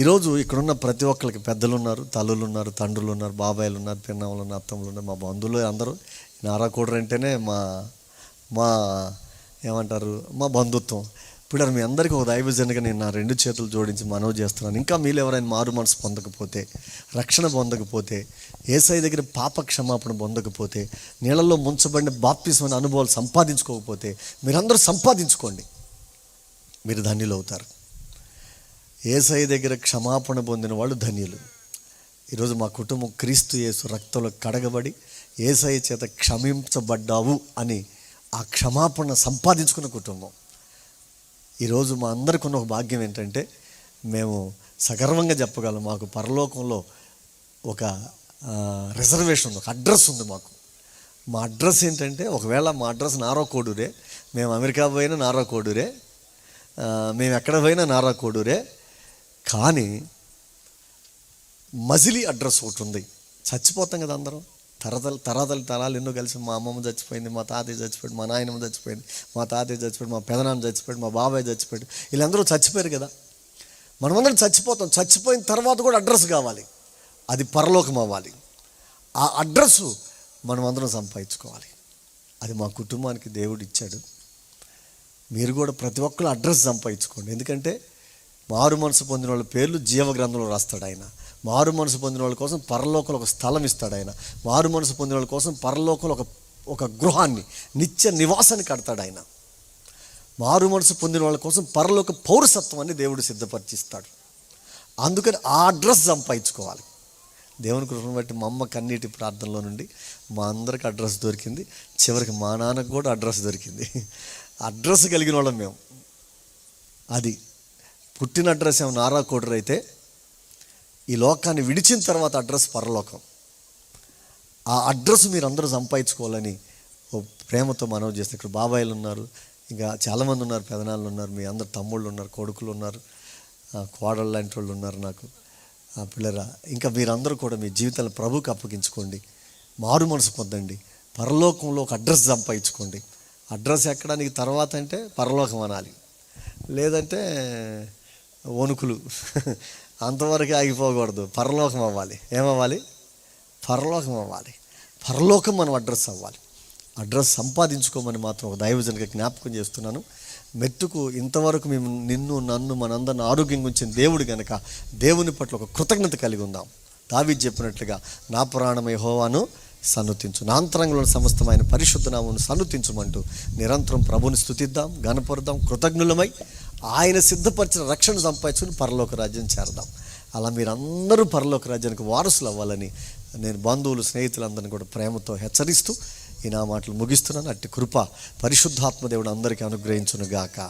ఈరోజు ఇక్కడున్న ప్రతి ఒక్కరికి పెద్దలు ఉన్నారు తల్లులు ఉన్నారు తండ్రులు ఉన్నారు బాబాయిలు ఉన్నారు పిన్నమ్మలు ఉన్నారు అత్తమ్మలు ఉన్నారు మా బంధువులు అందరూ. నారాకూడరు అంటేనే మా మా ఏమంటారు మా బంధుత్వం. ఇప్పుడు మీ అందరికీ ఒక దైవజనగా నేను నా రెండు చేతులు జోడించి మనవి చేస్తున్నాను. ఇంకా మీరు ఎవరైనా మారు మనసు పొందకపోతే రక్షణ పొందకపోతే ఏసై దగ్గర పాప క్షమాపణ పొందకపోతే నీళ్ళల్లో ముంచబడిన బాప్తిసమైన అనుభవాలు సంపాదించుకోకపోతే మీరందరూ సంపాదించుకోండి. మీరు ధన్యులు అవుతారు ఏసఐ దగ్గర క్షమాపణ పొందిన వాళ్ళు ధన్యులు. ఈరోజు మా కుటుంబం క్రీస్తు యేసు రక్తంలో కడగబడి ఏసఐ చేత క్షమించబడ్డావు అని ఆ క్షమాపణ సంపాదించుకున్న కుటుంబం. ఈరోజు మా అందరికి ఉన్న ఒక భాగ్యం ఏంటంటే మేము సగర్వంగా చెప్పగలం మాకు పరలోకంలో ఒక రిజర్వేషన్ ఉంది ఒక అడ్రస్ ఉంది మాకు. మా అడ్రస్ ఏంటంటే ఒకవేళ మా అడ్రస్ నారో కోడూరే మేము అమెరికా పోయినా నారో కోడూరే మేము ఎక్కడ పోయినా నారా కోడూరే కానీ మజిలీ అడ్రస్ ఒకటి ఉంది. చచ్చిపోతాం కదా అందరం. తరతలు తరతలు తరాలు ఎన్నో కలిసి మా అమ్మమ్మ చచ్చిపోయింది మా తాతయ్య చచ్చిపోయాడు మా నాయనమ్మ చచ్చిపోయింది మా తాతయ్య చచ్చిపోయాడు మా పెదనాన్న చచ్చిపోయాడు మా బాబాయ్ చచ్చిపోయాడు. వీళ్ళందరూ చచ్చిపోయారు కదా. మనమందరం చచ్చిపోతాం. చచ్చిపోయిన తర్వాత కూడా అడ్రస్ కావాలి. అది పరలోకం అవ్వాలి. ఆ అడ్రస్ మనం అందరం సంపాదించుకోవాలి. అది మా కుటుంబానికి దేవుడు ఇచ్చాడు. మీరు కూడా ప్రతి ఒక్కరు అడ్రస్ సంపాదించుకోండి. ఎందుకంటే మారు మనసు పొందిన వాళ్ళ పేర్లు జీవ గ్రంథంలో రాస్తాడు ఆయన. మారు మనసు పొందిన వాళ్ళ కోసం పరలోకంలో ఒక స్థలం ఇస్తాడు ఆయన. మారు మనసు పొందిన వాళ్ళ కోసం పరలోకంలో ఒక ఒక గృహాన్ని నిత్య నివాసాన్ని కడతాడు ఆయన. మారు మనసు పొందిన వాళ్ళ కోసం పరలోక పౌరసత్వాన్ని దేవుడు సిద్ధపరిచిస్తాడు. అందుకని ఆ అడ్రస్ సంపాదించుకోవాలి. దేవుని కృపను బట్టి మా అమ్మ కన్నీటి ప్రార్థనలో నుండి మా అందరికి అడ్రస్ దొరికింది. చివరికి మా నాన్నకు కూడా అడ్రస్ దొరికింది. అడ్రస్ కలిగిన వాళ్ళం మేము. అది పుట్టిన అడ్రస్ ఏమైనా నారా కోడరు అయితే ఈ లోకాన్ని విడిచిన తర్వాత అడ్రస్ పరలోకం. ఆ అడ్రస్ మీరు అందరూ సంపాదించుకోవాలని ఓ ప్రేమతో మనవి చేస్తే ఇక్కడ బాబాయిలు ఉన్నారు ఇంకా చాలామంది ఉన్నారు పెదనాళ్ళు ఉన్నారు మీ అందరు తమ్ముళ్ళు ఉన్నారు కొడుకులు ఉన్నారు కోడళ్ళ కోడళ్ళు లాంటి వాళ్ళు ఉన్నారు నాకు. పిల్లరా ఇంకా మీరందరూ కూడా మీ జీవితాలను ప్రభుకి అప్పగించుకోండి మారు మనసు పొందండి పరలోకంలో ఒక అడ్రస్ సంపాదించుకోండి. అడ్రస్ ఎక్కడానికి తర్వాత అంటే పరలోకం అనాలి. లేదంటే వణుకులు. అంతవరకు ఆగిపోకూడదు. పరలోకం అవ్వాలి. ఏమవ్వాలి? పరలోకం అవ్వాలి. పరలోకం మనం అడ్రస్ అవ్వాలి. అడ్రస్ సంపాదించుకోమని మాత్రం ఒక దైవజనకి జ్ఞాపకం చేస్తున్నాను. మెట్టుకు ఇంతవరకు మేము నిన్ను నన్ను మనందరిని ఆరోగ్యం ఉంచిన దేవుడు గనక దేవుని పట్ల ఒక కృతజ్ఞత కలిగి ఉందాం. దావి చెప్పినట్లుగా నా పురాణమై హోవాను సన్నుతించు. నా అంతరంగంలో సమస్తమైన పరిశుద్ధనామను సన్నుతించమంటూ నిరంతరం ప్రభుని స్థుతిద్దాం గణపడదాం కృతజ్ఞులమై ఆయన సిద్ధపరిచిన రక్షణ సంపాదించుకుని పరలోక రాజ్యం చేరదాం. అలా మీరందరూ పరలోక రాజ్యానికి వారసులు అవ్వాలని నేను బంధువులు స్నేహితులందరినీ కూడా ప్రేమతో హెచ్చరిస్తూ ఈ నా మాటలు ముగిస్తున్నాను. అట్టి కృప పరిశుద్ధాత్మదేవుడు అందరికీ అనుగ్రహించునుగాక. గాక